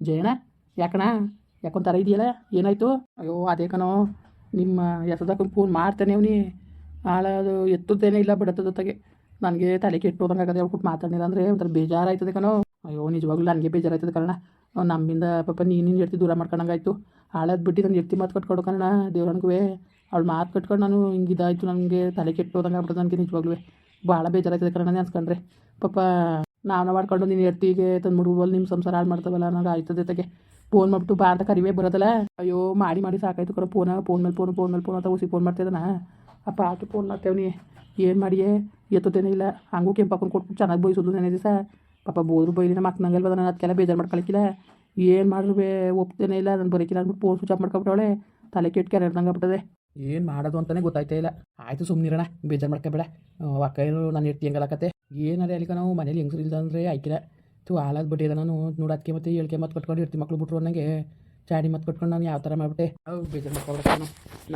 ಜಯಣ್ಣ ಯಾಕಣ ಯಾಕೊಂಥರ ಇದೆಯಲ್ಲ ಏನಾಯ್ತು? ಅಯ್ಯೋ, ಅದೇ ಕಣೋ, ನಿಮ್ಮ ಎಸದಕ್ಕೆ ಫೋನ್ ಮಾಡ್ತಾನೆ ಅವನಿ. ಹಾಳದು ಎತ್ತುತ್ತೇನೆ ಇಲ್ಲ ಬಿಡತ್ತದತ್ತಾಗೆ ನನಗೆ ತಲೆ ಕೆಟ್ಟೋದಂಗೆ ಆಗದೆ ಹೇಳ್ಬಿಟ್ಟು ಮಾತಾಡಿಲ್ಲ ಅಂದರೆ ಒಂಥರ ಬೇಜಾರಾಯ್ತದೆ ಕಣೋ. ಅಯ್ಯೋ, ನಿಜವಾಗ್ಲೂ ನನಗೆ ಬೇಜಾರಾಯ್ತದೆ ಕಣ ನಮ್ಮಿಂದ ಪಾಪ ನೀನು ಹೆಡ್ತಿ ದೂರ ಮಾಡ್ಕೊಂಡಂಗಾಯ್ತು. ಹಾಳಾದ್ ಬಿಟ್ಟು ನನ್ನ ಹೆಡ್ತಿ ಮಾತು ಕಟ್ಕೊಡು ಕಣ ದೇವ್ರನ್ಗೂ ಅವಳು ಮಾತು ಕಟ್ಕೊಂಡು ನಾನು ಹಿಂಗೆ ಇದಾಯ್ತು ನನಗೆ. ತಲೆ ಕೆಟ್ಟೋದಂಗೆ ಆಗ್ಬಿಡ್ತದೆ ನನಗೆ ನಿಜವಾಗ್ಲೂ ಭಾಳ ಬೇಜಾರಾಯ್ತದೆ ಕಣ ಅನ್ಸ್ಕೊಂಡ್ರೆ. ಪಾಪ ನಾವು ಮಾಡ್ಕೊಂಡು ನೀನು ತಂದು ತಂದ್ಬಿಡ್ಬೋದು ನಿಮ್ಮ ಸಂಸಾರ ಹಾಳು ಮಾಡ್ತಾವಲ್ಲ ನನಗೆ ಆಯ್ತದೆ ಜೊತೆಗೆ. ಫೋನ್ ಮಾಡ್ಬಿಟ್ಟು ಬಾ ಅಂತ ಕರಿವೇ ಬರೋದಲ್ಲ? ಅಯ್ಯೋ, ಮಾಡಿ ಮಾಡಿ ಸಾಕಾಯ್ತು ಕರೋ ಫೋನ, ಫೋನ್ ಮೇಲೆ ಫೋನ್ ಫೋನ್ ಮೇಲೆ ಫೋನ್ ಅಂತ ಉಸಿ ಫೋನ್ ಮಾಡ್ತಿದ್ದಾನ ಅಪ್ಪ ಆತು ಫೋನ್ ಮಾಡ್ತೇವನಿ. ಏನು ಮಾಡಿಯೇ? ಎತ್ತುತ್ತೇನೆ ಇಲ್ಲ. ಹಂಗೂ ಕೆಂಪಕ್ಕನ ಕೊಟ್ಬಿಟ್ಟು ಚೆನ್ನಾಗಿ ಬೈಸೋದು ನೆನೆ ದಿವಸ. ಪಾಪ ಬೋದ್ರು ಬೈಲಿ, ನಮ್ಮ ಅಕ್ಕನಂಗಲ್ವ ನಾನು, ಅದಕ್ಕೆಲ್ಲ ಬೇಜಾರು ಮಾಡ್ಕೊಳಕ್ಕಿಲ್ಲ ಏನು ಬೇ ಒಪ್ತೇನೆ ಇಲ್ಲ. ನಾನು ಬರೀಕಿಲ್ಲ ಅಂದ್ಬಿಟ್ಟು ಫೋನ್ ಸ್ವಿಚ್ ಆಫ್ ಮಾಡ್ಕೊಬಿಟ್ಟವಳೆ. ತಲೆ ಕೆಟ್ಟು ಕೆರೆಡ್ದಂಗೆ ಆಗ್ಬಿಟ್ಟದೆ. ಏನು ಮಾಡೋದು ಅಂತಲೇ ಗೊತ್ತಾಯ್ತಾ ಇಲ್ಲ. ಆಯಿತು ಸುಮ್ಮನಿರೋಣ ಬೇಜಾರು ಮಾಡ್ಕೊಬೇಡ. ಅಕ್ಕ ಏನು ನಾನು ಇರ್ತಿ ಹೆಂಗಲಕತ್ತೆ ಏನಾರೆ ಅಲ್ಲಿಕ ನಾವು ಮನೇಲಿ ಹೆಂಗಸರು ಇಲ್ಲ ಅಂದರೆ ಆಯ್ಕಿಲ್ಲ ಹಾಲಾದ ಬಿಟ್ಟಿದೆ ನಾನು ನೋಡೋದಕ್ಕೆ ಮತ್ತೆ ಹೇಳ್ಕೆ ಮತ್ತೆ ಕಟ್ಕೊಂಡು ಇರ್ತೀನಿ ಮಕ್ಳು ಬಿಟ್ರು ನನಗೆ ಚಾಡಿ ಮತ್ತೆ ಕಟ್ಕೊಂಡು ನಾನು ಯಾವ ಥರ ಮಾಡ್ಬಿಟ್ಟೆ. ಅವು ಬೇಜಾರು ನಾನು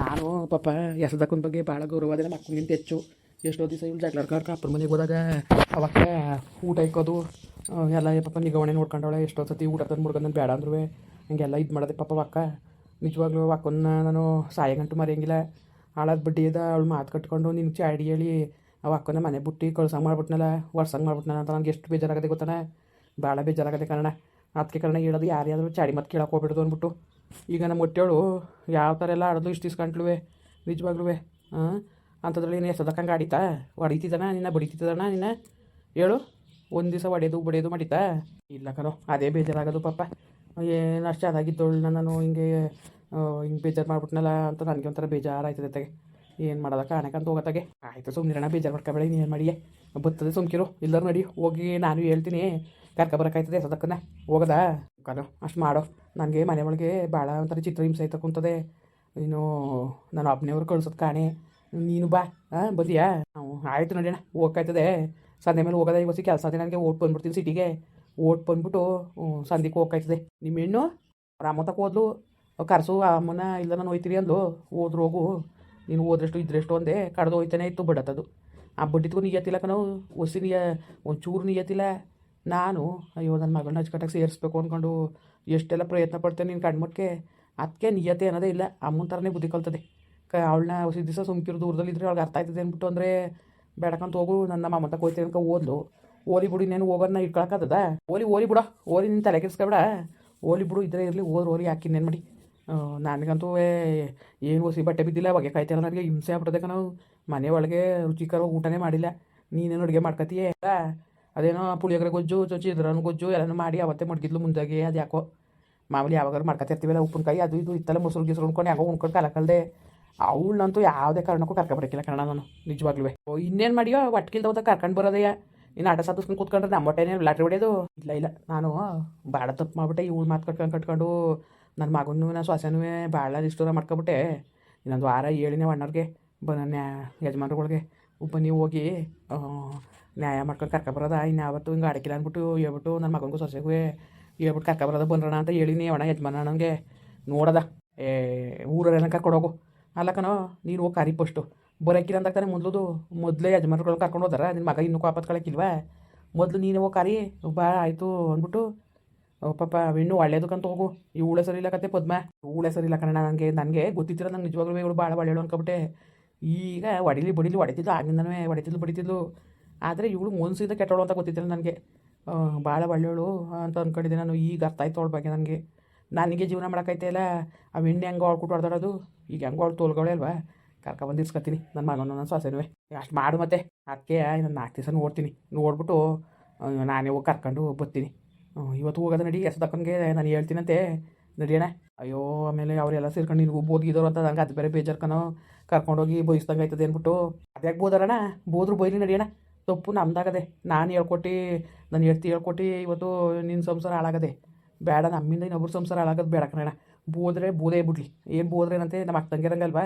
ನಾನು ಪಾಪ ಎಸದಕ್ಕನ ಬಗ್ಗೆ ಭಾಳ ಗೌರವ ನಮ್ಮ ಅಕ್ಕನಿಗಿಂತ ಹೆಚ್ಚು. ಎಷ್ಟೋ ದಿವಸ ಇವ್ಳು ಜಗಳಾಡ್ಕೊಂಡು ಅಪ್ಪನ ಮನೆಗೆ ಹೋದಾಗ ಅವಾಗ ಊಟ ಇಕ್ಕೋದು ಎಲ್ಲ ಪಾಪ ನಿಗವಣೆ ನೋಡ್ಕೊಂಡವಳೆ. ಎಷ್ಟೋ ಸತಿ ಊಟ ತಂದು ಮುಡ್ಕೊಂಡು ಬೇಡ ಅಂದ್ರೂ ಹಂಗೆಲ್ಲ ಇದು ಮಾಡೋದೆ ಪಾಪ ಅಕ್ಕ ನಿಜವಾಗ್ಲೂ ಅಕ್ಕನ್ನ ನಾನು ಸಾಯಗಂಟು ಮರೆಯಂಗಿಲ್ಲ. ಹಾಳಾದ ಬಡ್ಡಿ ಅದ ಅವಳು ಮಾತು ಕಟ್ಕೊಂಡು ನಿನ್ನ ಚಾಡಿ ಹೇಳಿ ಅವ ಅಕ್ಕನ ಮನೆ ಬಿಟ್ಟು ಕಳ್ಸಂಗೆ ಮಾಡ್ಬಿಟ್ನಲ್ಲ ವರ್ಸಂಗೆ ಮಾಡ್ಬಿಟ್ನಲ್ಲ ಅಂತ ನನಗೆ ಎಷ್ಟು ಬೇಜಾರಾಗದೆ ಗೊತ್ತಾನೆ? ಭಾಳ ಬೇಜಾರಾಗದೆ ಕಣ ಅದಕ್ಕೆ ಕಾರಣ ಹೇಳೋದು ಯಾರ್ಯಾದರೂ ಚಾಡಿ ಮತ್ತು ಕೇಳಕ್ಕೆ ಹೋಗ್ಬಿಡ್ದು ಅಂದ್ಬಿಟ್ಟು. ಈಗ ನಮ್ಮ ಮೊಟ್ಟೆಳು ಯಾವ ಥರ ಎಲ್ಲ ಆಡೋದು ಇಷ್ಟು ಇಸ್ಕೊಂಡ್ಲುವೆ ನಿಜವಾಗ್ಲೂ ಹಾಂ ಅಂಥದ್ರಲ್ಲಿ ನೀನು ಎಸದಕ್ಕಂಗೆ ಆಡಿತಾ? ಹೊಡಿತಿದ್ದಾನ ನಿನ್ನ, ಬಡಿತಿದ್ದಾನ ನಿನ್ನ? ಹೇಳು. ಒಂದು ದಿವಸ ಒಡೆಯೋದು ಬಡಿಯೋದು ಮಾಡಿತಾ? ಇಲ್ಲ ಕಣೋ, ಅದೇ ಬೇಜಾರಾಗೋದು ಪಾಪ. ಏನು ಅಷ್ಟು ಅದಾಗಿದ್ದೋಳು ನಾನು ಹಿಂಗೆ ಹಿಂಗೆ ಬೇಜಾರು ಮಾಡ್ಬಿಟ್ನಲ್ಲ ಅಂತ ನನಗೆ ಒಂಥರ ಬೇಜಾರಾಯ್ತದೆ ತಗೆ ಏನು ಮಾಡೋದಕ್ಕ? ಕಾಣಕ್ಕಂತ ಹೋಗತ್ತಾಗೆ. ಆಯಿತು ಸುಮ್ಮನಿರೋಣ ಬೇಜಾರು ಮಾಡ್ಕೊಬೇಡಿ, ನೀನು ಏನು ಮಾಡಿಯೇ? ಬರ್ತದೆ ಸುಮ್ಕಿರು ಇಲ್ಲರೂ ನಡಿ, ಹೋಗಿ ನಾನು ಹೇಳ್ತೀನಿ. ಕರ್ಕ ಬರೋಕ್ಕಾಯ್ತದೆ ಸದಕ್ಕನ್ನ ಹೋಗದಾ? ಕಲೋ, ಅಷ್ಟು ಮಾಡೋ. ನನಗೆ ಮನೆ ಒಳಗೆ ಭಾಳ ಒಂಥರ ಚಿತ್ರ ಹಿಂಸೆ ಆಯ್ತಾ ಕುಂತದೆ. ಇನ್ನು ನಾನು ಒಬ್ಬನೇವ್ರು ಕಳ್ಸೋದು ಕಾಣೆ. ನೀನು ಬಾ ಹಾಂ ಬದಿಯಾ? ನಾವು ಆಯಿತು ನಡಿಯೋಣ ಹೋಗ್ಕಾಯ್ತದೆ. ಸಂಧೆ ಮೇಲೆ ಹೋಗೋದ ಇವತ್ತು ಕೆಲಸ ಅದೇ ನನಗೆ ಓಟ್ ಬಂದ್ಬಿಡ್ತೀನಿ ಸಿಟಿಗೆ. ಓಟ್ ಬಂದ್ಬಿಟ್ಟು ಸಂಧಿಗೆ ಹೋಗ್ಕಾಯ್ತದೆ. ನಿಮ್ಮ ಹೆಣ್ಣು ರಾಮತಕ್ಕೆ ಹೋದ್ಲು. ಕರ್ಸು, ಅಮ್ಮನ ಇಲ್ಲ ನಾನು ಹೋಯ್ತೀರಿ ಅಂದ್ಲು. ಹೋದ್ರು ಹೋಗು. ನೀನು ಹೋದ್ರಷ್ಟು ಇದ್ರೆಷ್ಟು ಒಂದೇ ಕಡ್ದು ಹೋಯ್ತಾನೆ ಇತ್ತು ಬಿಡತ್ತದು. ಆ ಬಡ್ಡಿದ್ಗೂ ನೀಯತ್ತಿಲ್ಲ ಕಣೋ ಒಸಿ ನಿಯ ಒಂಚೂರು ನೀಯತ್ತಿಲ್ಲ. ನಾನು ಅಯ್ಯೋ ನನ್ನ ಮಗಳನ್ನ ಅಚ್ಚುಕಟ್ಟಾಗಿ ಸೇರಿಸ್ಬೇಕು ಅಂದ್ಕೊಂಡು ಎಷ್ಟೆಲ್ಲ ಪ್ರಯತ್ನ ಪಡ್ತೇನೆ ನೀನು ಕಣ್ಮಟ್ಕೆ ಅದಕ್ಕೆ ನಿಯತೆ ಅನ್ನೋದೇ ಇಲ್ಲ. ಅಮ್ಮನ ಥರನೇ ಬುದ್ಧಿ ಕಲ್ತದೆ. ಕ ಅವಳನ್ನ ಹೊಸ ದಿವಸ ಸುಮ್ಕಿರು ದೂರದಲ್ಲಿದ್ದರೆ ಅವ್ಳಿಗೆ ಅರ್ಥ ಆಯ್ತದೆ ಅಂದ್ಬಿಟ್ಟು ಅಂದರೆ ಬೇಡಕಂತ ಹೋಗು ನನ್ನ ಮಾಮ ತಕ ಹೋಯ್ತೀನಿ ಅನ್ಕೊ ಓದ್ಲು. ಓಲಿ ಬಿಡು ನೇನು ಹೋಗೋದನ್ನ ಇಟ್ಕೊಳಕ್ಕದ ಓಲಿ ಓಲಿ ಬಿಡ ಓಲಿ ನಿನ್ನ ತಲೆ ಕೆಡಿಸ್ಕೊಬೇಡ. ಓಲಿ ಬಿಡು ಇದ್ರೆ ಇರಲಿ ಓದ್ರು ಓಲಿ ಹಾಕಿನ್ನೇನು ಮಾಡಿ. ಆ, ನನಗಂತೂ ಏನು ಹೊಸಿ ಬಟ್ಟೆ ಬಿದ್ದಿಲ್ಲ ಹೊಗೆ ಕಾಯ್ತಿಲ್ಲ ನನಗೆ ಹಿಂಸೆ ಆಗ್ಬಿಟ್ಟದೆ ನಾವು ಮನೆ ಒಳಗೆ ರುಚಿಕರವಾಗಿ ಊಟನೇ ಮಾಡಿಲ್ಲ. ನೀನೇನು ಅಡುಗೆ ಮಾಡ್ಕೊತೀಯೇ ಅದೇನೋ ಪುಳಿಯೋಗರೆ ಗೊಜ್ಜು ಚಿದ್ರನ ಗೊಜ್ಜು ಎಲ್ಲನೂ ಮಾಡಿ ಅವತ್ತೇ ಮಡ್ಗಿದ್ಲು ಮುಂದಾಗೆ ಅದು ಯಾಕೋ. ಮಾಮೂಲಿ ಯಾವಾಗಾರು ಮಾಡ್ಕೊತಿರ್ತೀವಲ್ಲ ಉಪ್ಪಿನಕಾಯಿ ಅದು ಇದು ಇತ್ತಲ್ಲ ಮೊಸರು ಗಿಸರು ಉಣ್ಕೊಂಡು ಯಾಕೋ ಉಣ್ಕೊಂಡು ಕಲಕಲ್ದೆ. ಕಲ್ದೆ ಅವಳನ್ನಂತೂ ಯಾವುದೇ ಕಾರಣಕ್ಕೂ ಕರ್ಕೊಬರಕ್ಕಿಲ್ಲ ಕಣ ನಾನು ನಿಜವಾಗ್ಲೂ ಓ, ಇನ್ನೇನು ಮಾಡಿಯೋ ಒಟ್ಕಿಲ್ದವ್ದ ಕರ್ಕೊಂಡು ಬರೋದಯ್ಯ. ಇನ್ನು ಆಟ ಸಾಧಿಸ್ಕೊಂಡು ಕೂತ್ಕೊಂಡ್ರೆ ನಮ್ಮ ಹೊಟ್ಟೆನೇ ಲಾಟ್ರಿ ಹೊಡೆಯೋದು? ಇಲ್ಲ ಇಲ್ಲ. ನಾನು ಬಾಡ ತಪ್ಪು ಮಾಡ್ಬಿಟ್ಟೆ, ಇವಳು ಮಾತು ಕಟ್ಕೊಂಡು ಕಟ್ಕೊಂಡು ನನ್ನ ಮಗನೂ ನಾನು ಸೊಸೆನೂ ಭಾಳ ರಿಸ್ಟೋರ ಮಾಡ್ಕೊಬಿಟ್ಟೆ. ಇನ್ನೊಂದು ವಾರ ಹೇಳಿನೇ ಅಣ್ಣವ್ರಿಗೆ ಬ ನ್ಯಾ ಯಜಮಾನ್ರುಗಳಿಗೆ ನೀವು ಹೋಗಿ ನ್ಯಾಯ ಮಾಡ್ಕೊಂಡು ಕರ್ಕೊಬರೋದ ಇನ್ನು ಯಾವತ್ತು ಹಿಂಗೆ ಅಡಕಿಲ್ಲ ಅಂದ್ಬಿಟ್ಟು ಹೇಳ್ಬಿಟ್ಟು ನನ್ನ ಮಗನಿಗೂ ಸೊಸೆಗೂ ಹೇಳ್ಬಿಟ್ಟು ಕರ್ಕೊಬರೋದ ಬಂದ್ರಣ ಅಂತ ಹೇಳಿನಿ ಅಣ್ಣ ಯಜಮಾನ ನನಗೆ ನೋಡದ. ಏ ಊರಲ್ಲೆಲ್ಲ ಕರ್ಕೊಂಡೋಗು ಹೋಗು. ಅಲ್ಲ ಕಣೋ, ನೀನು ಹೋಗಿ ಕರಿ ಫಸ್ಟು ಬರೋಕ್ಕಿಲ್ಲ ಅಂತ ತಾನೆ ಮೊದಲು ಮೊದಲೇ ಯಜಮಾನ್ರುಗಳು ಕರ್ಕೊಂಡು ಹೋದಾರ ನಿನ್ನ ಮಗ ಇನ್ನೂ ಕಾಪತ್ ಕಳಕ್ಕಿಲ್ವಾ ಮೊದಲು ನೀನು ಹೋಗಿ ಕರಿ ಬಾ ಆಯಿತು ಅಂದ್ಬಿಟ್ಟು ಪಾಪ ಇನ್ನೂ ಒಳ್ಳೇದಕ್ಕಂತ ಹೋಗು. ಇವಳೆ ಸರಿ ಇಲ್ಲ ಕತೆ ಪದ್ಮ. ಊಳೆ ಸರಿ ಇಲ್ಲ ಕಣ ನನಗೆ ನನಗೆ ಗೊತ್ತಿತ್ತಿರ ನಂಗೆ ನಿಜವಾಗ್ಲೂ ಇವಳು ಭಾಳ ಒಳ್ಳೆಯಳು ಅನ್ಕೊಬಿಟ್ಟೆ. ಈಗ ಹೊಡಿಲಿ ಬಡಿಲಿ ಹೊಡಿತಿದ್ಲು ಆಗಿಂದನೂ ಹೊಡಿತಿದ್ಲು ಬಡಿತಿದ್ಲು. ಆದರೆ ಇವಳು ಮುನ್ಸಿದ ಕೆಟ್ಟೋಳು ಅಂತ ಗೊತ್ತಿದ್ದಿಲ್ಲ ನನಗೆ. ಭಾಳ ಒಳ್ಳೆಯವಳು ಅಂತ ಅಂದ್ಕೊಂಡಿದ್ದೆ ನಾನು, ಈಗ ಅರ್ಥ ಆಯ್ತು ಅವಳ ಬಗ್ಗೆ ನನಗೆ. ನನಗೆ ಜೀವನ ಮಾಡೋಕ್ಕೈತೆ ಇಲ್ಲ ಆ ಹೆಣ್ಣೆ ಹೆಂಗೆ ಹೊಳ್ಕೊಟ್ಟು ಹೊಡೆದಾಡೋದು ಈಗ ಹೆಂಗೆ ಅವಳು ತೋಲ್ಗಳೇ ಅಲ್ವಾ? ಕರ್ಕೊಬಂದು ನನ್ನ ಮಗನ ನನ್ನ ಸೊಸೆನೂ. ಅಷ್ಟು ಮಾಡು ಮತ್ತೆ. ಅದಕ್ಕೆ ನಾನು ನಾಲ್ಕು ದಿವಸ ನೋಡ್ತೀನಿ. ನೋಡ್ಬಿಟ್ಟು ನಾನೇ ಹೋಗಿ ಕರ್ಕೊಂಡು ಬರ್ತೀನಿ. ಇವತ್ತು ಹೋಗೋದ ನಡಿ ಎಸದಕ್ಕನಿಗೆ ನಾನು ಹೇಳ್ತೀನಂತೆ. ನಡಿಯೋಣ ಅಯ್ಯೋ, ಆಮೇಲೆ ಅವರೆಲ್ಲ ಸೇರ್ಕೊಂಡು ನಿನಗೂ ಬೋದ್ಗಿದವ್ರು ಅಂತ ನಂಗೆ ಅದು ಬೇರೆ ಬೇಜಾರ್ಕನೋ. ಕರ್ಕೊಂಡೋಗಿ ಬೋಯಿಸ್ದಂಗೆ ಆಯ್ತದೆ ಅಂದ್ಬಿಟ್ಟು ಅದ್ಯಾಕೆ ಬೋದಾರಣ ಬೋದ್ರು ಬೈಲಿ ನಡಿಯೋಣ ತಪ್ಪು ನಮ್ದಾಗದೆ. ನಾನು ಹೇಳ್ಕೊಟ್ಟು, ನಾನು ಹೇಳ್ತಿ ಹೇಳ್ಕೊಟ್ಟು ಇವತ್ತು ನಿನ್ನ ಸಂಸಾರ ಹಾಳಾಗದೆ. ಬೇಡ, ನಮ್ಮಿಂದ ಇನ್ನೊಬ್ರು ಸಂಸಾರ ಹಾಳಾಗೋದು ಬೇಡ ಕಣ ಬೋದ್ರೆ ಬೋದೇ ಬಿಡ್ಲಿ. ಏನು ಬೋದ್ರೆ ಏನಂತೆ ನಮ್ಮ ಅಕ್ಕ ತಂಗಿರಂಗಲ್ವಾ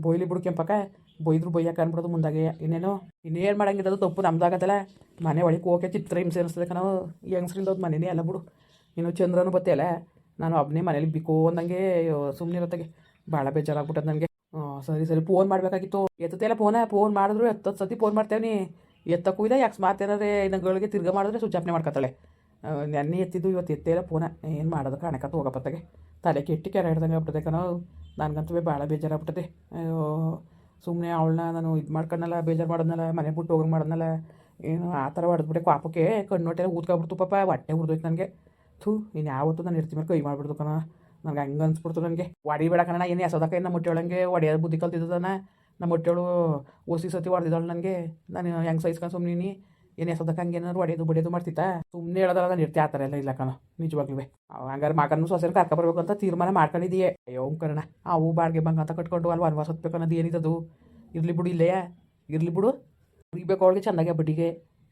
ಬೋಯ್ಲಿ ಬಿಡು ಕೆಂಪಕ್ಕ. ಬೊಯ್ದ್ರು ಬೈಯಕ್ಕೆ ಅನ್ಬಿಡೋದು ಮುಂದಾಗೆ. ಇನ್ನೇನು ಇನ್ನೇನು ಮಾಡಂಗಿದ್ದು ತಪ್ಪು ನಮ್ದಾಗತ್ತಲ್ಲ ಮನೆ ಒಳಗೆ ಹೋಗಕ್ಕೆ ಚಿತ್ರ ಹಿಂಸೆ ಅನಿಸ್ತದೆ ನಾವು ಹೋದ್ ಮನೆನೇ ಅಲ್ಲ ಬಿಡು. ಇನ್ನು ಚಂದ್ರನು ಬತ್ತೆಯಲ್ಲ ನಾನು ಒಬ್ಬನೇ ಮನೇಲಿ ಬಿಕೋ ಅಂದಂಗೆ ಸುಮ್ಮನೆ ಇರತ್ತಾಗೆ ಭಾಳ ಬೇಜಾರಾಗ್ಬಿಟ್ಟದ ನನಗೆ. ಸರಿ ಸರಿ, ಫೋನ್ ಮಾಡಬೇಕಾಗಿತ್ತು. ಎತ್ತತೆಲ್ಲ ಫೋನ? ಫೋನ್ ಮಾಡಿದ್ರು ಎತ್ತತ್ತು ಸತಿ ಫೋನ್ ಮಾಡ್ತೇವನಿ ಎತ್ತಕ್ಕೂ ಇಲ್ಲ ಯಾಕೆ ಮಾತೇನಾದ್ರೆ ನಂಗಳಿಗೆ ತಿರ್ಗ ಮಾಡಿದ್ರೆ ಸ್ವಿಚ್ ಆಫ್ನೇ ಮಾಡ್ಕೊತಾಳೆ ನೆನ್ನೆ ಎತ್ತಿದ್ದು, ಇವತ್ತು ಎತ್ತೇ ಫೋನ. ಏನು ಮಾಡೋದು ಕಾಣಕತ್ತ ಹೋಗಪ್ಪತ್ತಾಗೆ. ತಲೆ ಕೆಟ್ಟಿ ಕೆರೆ ಹಿಡ್ದಂಗೆ ಆಗ್ಬಿಟ್ಟದೆ ಕಣೋ. ನನಗಂತೂ ಭಾಳ ಬೇಜಾರಾಗ್ಬಿಟ್ಟದೆ. ಅಯ್ಯೋ. ಸುಮ್ಮನೆ ಅವಳನ್ನ ನಾನು ಇದು ಮಾಡ್ಕೊಂಡಲ್ಲ ಬೇಜಾರು ಮಾಡೋದ್ನಲ್ಲ, ಮನೆ ಬಿಟ್ಟು ಹೋಗಂಗೆ ಮಾಡೋದ್ನಲ್ಲ, ಏನು ಆ ಥರ ಹೊಡೆದ್ಬಿಟ್ಟೆ ಕಣ್ಣು ಹೊಟ್ಟೆ ಊದ್ಕೊಬಿಡ್ತು ಪಾಪ, ಹೊಟ್ಟೆ ಹುರಿದೋಯ್ತು ನನಗೆ. ಥೂ ಇನ್ನು ಯಾವತ್ತೂ ನಾನು ಇರ್ತೀನಿ ಮೇಲೆ ಕೈ ಮಾಡಿಬಿಡ್ದು ಕಣ. ನನಗೆ ಹಂಗೆ ಅನ್ಸ್ಬಿಡ್ತು ನನಗೆ. ಹೊಡಿಬೇಡ ಕಣ ಏನು ಎಸೋದಕ್ಕ ನಮ್ಮ ಹೊಟ್ಟೆಯೊಳಗೆ ಒಡೆಯೋದು ಬುದ್ಧಿ ಕಲ್ತಿದ್ದಾನೆ ನಮ್ಮ ಹೊಟ್ಟೆಯಳು ಓಸಿ ಸತಿ ಹೊಡೆದಿದ್ದಾಳು ನನಗೆ. ನಾನು ಹೆಂಗೆ ಸಹಿಸ್ಕೊಂಡು ಸುಮ್ಮನೆ ಏನು ಎಸೋದಕ್ಕೆ ಹಂಗೆ ಏನಾದ್ರು ಹೊಡೆಯೋದು ಬಡಿಯೋದು ಮಾಡ್ತಿತ್ತಾ? ಸುಮ್ಮನೆ ಹೇಳೋದಲ್ಲ ನಾನು ಆತರ ಎಲ್ಲ ಇಲ್ಲ ಕಣ ನಿಜವಾಗ್ಲೂ ಹಂಗಾರೆ ಮಾಕನ್ನು ಸೊಸೆನ ಕರ್ಕೊಬರ್ಬೇಕು ಅಂತ ತೀರ್ಮಾನ ಮಾಡ್ಕೊಂಡಿದೆಯೇ. ಅಯ್ಯೋ ಕರ್ಣ ಅವು ಬಾಡಿಗೆ ಬಂಗ ಅಂತ ಕಟ್ಕೊಂಡು ಅಲ್ಲಿ ವನವಾಸ ಹೊತ್ಬೇಕು ಅನ್ನೋದು ಏನಿದದು? ಇರಲಿ ಬಿಡು ಇಲ್ಲೇ ಇರಲಿ ಬಿಡು. ಕುಡಿಬೇಕು ಅವಳಿಗೆ ಚೆನ್ನಾಗೆ ಬಡ್ಡಿಗೆ.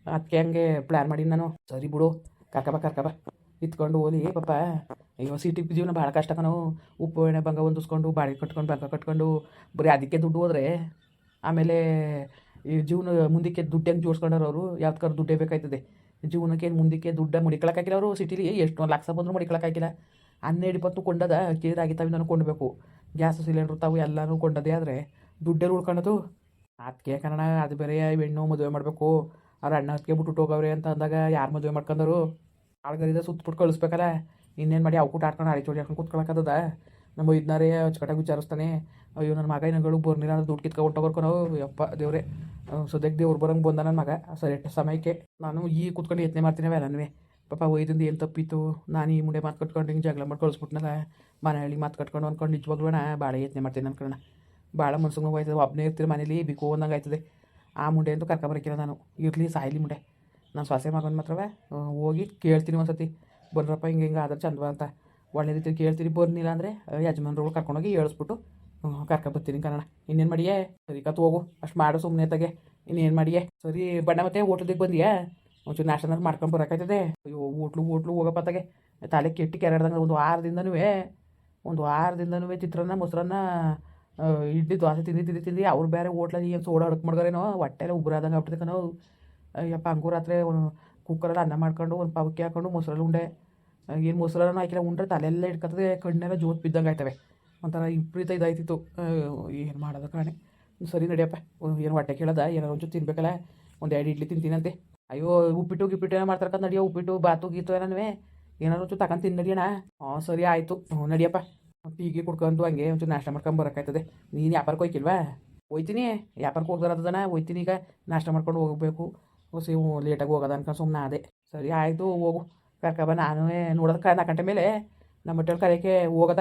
ಅದಕ್ಕೆ ಹಂಗೆ ಪ್ಲ್ಯಾನ್ ಮಾಡಿ ನಾನು. ಸರಿ ಬಿಡು ಕರ್ಕಬ ಕರ್ಕಬ ಇತ್ಕೊಂಡು ಓದಿ ಪಾಪ ಅಯ್ಯೋ ಸಿಟಿ ಜೀವನ ಭಾಳ ಕಷ್ಟ ಕಣೋ. ಉಪ್ಪು, ಎಣ್ಣೆ, ಬಂಗ ಹೊಂದಿಸ್ಕೊಂಡು, ಬಾಡಿಗೆ ಕಟ್ಕೊಂಡು, ಬಂಗ ಕಟ್ಕೊಂಡು, ಬರೀ ಅದಕ್ಕೆ ದುಡ್ಡು ಹೋದ್ರೆ, ಆಮೇಲೆ ಈ ಜೀವನ ಮುಂದಕ್ಕೆ ದುಡ್ಡು ಹೆಂಗೆ ಜೋಡಿಸ್ಕೊಂಡವ್ರು ಅವರು ಯಾವ್ದಕ್ಕಾರ ದುಡ್ಡೇ ಬೇಕಾಯ್ತದೆ. ಜೀವನಕ್ಕೆ ಏನು ಮುಂದಕ್ಕೆ ದುಡ್ಡ ಮಡಿಕೊಳಕ್ಕಾಗಿಲ್ಲ ಅವರು, ಸಿಟಿಲಿ ಎಷ್ಟು ಒಂದು ಲಕ್ಷ ಬಂದರೂ ಮಡಿಕೊಳಕ್ಕಾಗಿಲ್ಲ. ಹನ್ನೆರಡು ಇಪ್ಪತ್ತು ಕೊಂಡದ ಕೇರ್ ಆಗಿತ್ತಾವೆ ನಾನು ಕೊಂಡಬೇಕು. ಗ್ಯಾಸ್, ಸಿಲಿಂಡ್ರ್ ತಾವು ಎಲ್ಲನೂ ಕೊಂಡದೇ ಆದರೆ ದುಡ್ಡೆಲ್ಲ ಉಳ್ಕೊಳೋದು. ಅದಕ್ಕೆ ಕನ್ನಡ ಅದು ಬೇರೆ, ಹೆಣ್ಣು ಮದುವೆ ಮಾಡಬೇಕು. ಅವ್ರ ಅಣ್ಣ ಹತ್ತಿಗೆ ಬಿಟ್ಟು ಹೋಗವ್ರೆ ಅಂತ ಅಂದಾಗ ಯಾರು ಮದುವೆ ಮಾಡ್ಕೊಂಡರು ಆಳ್ಗರಿದ ಸುತ್ತಪುಟ್ಟು ಕಳಿಸ್ಬೇಕಲ್ಲ. ಇನ್ನೇನು ಮಾಡಿ ಅವ್ಕೂಟ ಆಡ್ಕೊಂಡು ಆಡಿ ಚೋಡಿ ಹಾಕೊಂಡು ಕೂತ್ಕೊಳಕ್ಕದ ನಮ್ಮ ಇದನ್ನಾರೇ ಅಚ್ಚುಕಟ್ಟಾಗಿ ವಿಚಾರಿಸ್ತಾನೆ. ಅಯ್ಯೋ, ನನ್ನ ಮಗ ಏನಗಳು ಬರ್ನಿಲ್ಲ ಅಂದ್ರೆ ದುಡ್ಡು ಕಿತ್ಕೊಂಡು ನಾವು? ಯಪ್ಪ, ದೇವ್ರೆ. ಸದ್ಯಕ್ಕೆ ದೇವ್ರು ಬರಂಗೆ ಬಂದ ನನ್ನ ಮಗ. ಸರಿ, ಸಮಯಕ್ಕೆ ನಾನು ಈ ಕೂತ್ಕೊಂಡು ಯತ್ನೆ ಮಾಡ್ತೀನಿ ಅವೆಲ್ಲನೂ ಪಾಪ ಒಯ್ದಿಂದ ಏನು ತಪ್ಪಿತ್ತು? ನಾನು ಈ ಮುಂಡೆ ಮಾತು ಕಟ್ಕೊಂಡು ಹಿಂಗೆ ಜಗಳ ಮಾಡಿ ಕಳಿಸ್ಬಿಟ್ನಲ್ಲ. ಮನೆ ಹೇಳಿ ಮಾತು ಕಟ್ಕೊಂಡು ಅಂದ್ಕೊಂಡು ನಿಜವಾಗ್ಲೂ ನಾ ಭಾಳ ಯತ್ನೆ ಮಾಡ್ತೀನಿ ಅನ್ಕೊಳ್ಳೋಣ ಭಾಳ ಮನ್ಸಿಗೆ ನೋವು ಒಬ್ಬನೇ ಇರ್ತೀರಿ ಮನೇಲಿ, ಬಿಕೋ ಅಂದಂಗೆ ಆಯ್ತದೆ. ಆ ಮುಂಡೆ ಅಂತೂ ಕರ್ಕೊಬರಕಿಲ್ಲ ನಾನು. ಇರಲಿ, ಸಾಯಿಲಿ ಮುಂಡೆ ನಾನು ಸೊಸೆ ಮಗನ ಮಾತ್ರವೇ. ಹೋಗಿ ಕೇಳ್ತೀನಿ ಒಂದ್ಸತಿ. ಬರ್ರಪ್ಪ ಹಿಂಗೆ ಹಿಂಗೆ ಆದ್ರೆ ಚಂದವ ಅಂತ. ಒಳ್ಳೆ ರೀತಿ ಕೇಳ್ತೀನಿ ಬರ್ನಿಲ್ಲ ಅಂದರೆ ಯಜಮಾನ್ರುಗಳು ಕರ್ಕೊಂಡೋಗಿ ಹೇಳಿಸ್ಬಿಟ್ಟು ಕರ್ಕೊಬರ್ತೀನಿ ಕನ್ನಡ. ಇನ್ನೇನು ಮಾಡಿಯೇ? ಸರಿ ಕತ್ತು ಹೋಗು. ಅಷ್ಟು ಮಾಡು ಸುಮ್ಮನೆ ತಗೆ ಇನ್ನೇನು ಮಾಡಿಯೇ? ಸರಿ, ಬಣ್ಣ ಮತ್ತೆ ಹೋಟ್ಲದಿಗೆ ಬಂದಿಯಾ? ಒಂಚೂರು ನಾಷ್ಟನ ಮಾಡ್ಕೊಂಡು ಬರೋಕಾಯ್ತದೆ ಅಯ್ಯೋ, ಹೋಟ್ಲು ಹೋಟ್ಲು, ಹೋಗಪ್ಪ ತಗೆ ತಲೆ ಕೆಟ್ಟಿ ಕೆರಡ್ದಂಗೆ ಒಂದು ವಾರದಿಂದನೂ ಒಂದು ವಾರದಿಂದನೂ ಚಿತ್ರಾನ್ನ, ಮೊಸರನ್ನ ಇಡ್ಲಿ, ದೋಸೆ ತಿಂದು ತಿಂದು ತಿಂದು. ಅವ್ರು ಬೇರೆ ಹೋಟ್ಲಲ್ಲಿ ಏನು ಸೋಡಾ ಹೊಡ್ಕ್ ಮಾಡ್ಗಾರೇನೋ ಹೊಟ್ಟೆಲ್ಲ ಉಬ್ರಾದಂಗೆ ಆಗ್ಬಿಟ್ಟಿದೆ ಕಣೋ. ಅಯ್ಯಪ್ಪ, ಹಂಗೂ ರಾತ್ರಿ ಒಂದು ಕುಕ್ಕರಲ್ಲಿ ಅನ್ನ ಮಾಡ್ಕೊಂಡು, ಒಂದು ಪಾವಕ್ಕೆ ಹಾಕೊಂಡು, ಮೊಸರಲ್ಲಿ ಉಂಡೆ. ಏನು ಮೊಸರನ್ನ ಹಾಕಿಲ್ಲ, ಉಂಡ್ರೆ ತಲೆಲ್ಲ ಇಟ್ಕೊತದೆ ಕಣ್ಣೆಲ್ಲ ಜೋತ್ ಬಿದ್ದಂಗೆ ಆಯ್ತವೆ. ಒಂಥರ ವಿಪರೀತ ಇದಾಯ್ತಿತ್ತು. ಏನು ಮಾಡೋದು ಕಾಣೆ. ಸರಿ ನಡಿಯಪ್ಪ ಏನು ಹೊಟ್ಟೆ ಕೇಳದ? ಏನೋ ಒಂಚೂರು ತಿನ್ಬೇಕಲ್ಲ? ಒಂದು ಎರಡು ಇಡ್ಲಿ ತಿಂತೀನಂತೆ. ಅಯ್ಯೋ, ಉಪ್ಪಿಟ್ಟು ಗಿಪ್ಪಿಟ್ಟು ಏನೋ ಮಾಡ್ತಾರಕ್ಕ ನಡಿಯೋ? ಉಪ್ಪಿಟ್ಟು, ಬಾತು, ಗೀತು ಏನನ್ವೇ? ಏನಾರು ಒಂಚೂರು ತಗೊಂಡು ತಿಂದು ನಡಿಯೋಣ? ಹಾಂ, ಸರಿ ಆಯಿತು. ಹ್ಞೂ ನಡಿಯಪ್ಪ. ಟೀಗೆ ಕುಡ್ಕೊಂಡು ಹಂಗೆ ಒಂಚೂರು ನಾಷ್ಟ ಮಾಡ್ಕೊಂಡು ಬರೋಕಾಯ್ತದೆ ನೀನು ವ್ಯಾಪಾರಕ್ಕೆ ಹೋಯ್ಕಿಲ್ವಾ? ಹೋಯ್ತೀನಿ. ವ್ಯಾಪಾರಕ್ಕೆ ಹೋಗ್ದಾರದನ ಹೋಯ್ತೀನಿ ಈಗ. ನಾಷ್ಟ ಮಾಡ್ಕೊಂಡು ಹೋಗಬೇಕು. ಹೊಸಿ ಲೇಟಾಗಿ ಹೋಗೋದ ಅನ್ಕೊಂಡು ಸುಮ್ಮನೆ ಅದೇ ಸರಿ ಆಯಿತು, ಹೋಗು. ಕರ್ಕಬ ನಾನು ನೋಡೋದಕ್ಕೆ ನಾಲ್ಕು ಗಂಟೆ ಮೇಲೆ. ನಮ್ಮ ಹೋಟೆಲ್ ಕರೆಯೋಕ್ಕೆ ಹೋಗದ.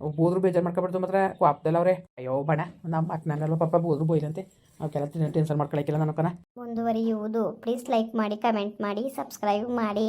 ಬೋದ್ರು ಬೇಜಾರು ಮಾಡ್ಕೊಬಾರ್ದು ಮಾತ್ರ ಕ್ವಾಪ್ದಲ್ಲ ಅವ್ರೆ. ಅಯ್ಯೋ ಬಣ ನಮ್ಮ ಅಕ್ಕನಲ್ಲ ಪಾಪ ಬೋದ್ರು ಬೋಯ್ಲಂತೆ ಅವಕ್ಕೆಲ್ಲ ಟೆನ್ಷನ್ ಮಾಡ್ಕೊಳಕ್ಕಿಲ್ಲ ನನಕನ ಮುಂದುವರಿಯುವುದು. ಪ್ಲೀಸ್ ಲೈಕ್ ಮಾಡಿ ಕಮೆಂಟ್ ಮಾಡಿ ಸಬ್ಸ್ಕ್ರೈಬ್ ಮಾಡಿ.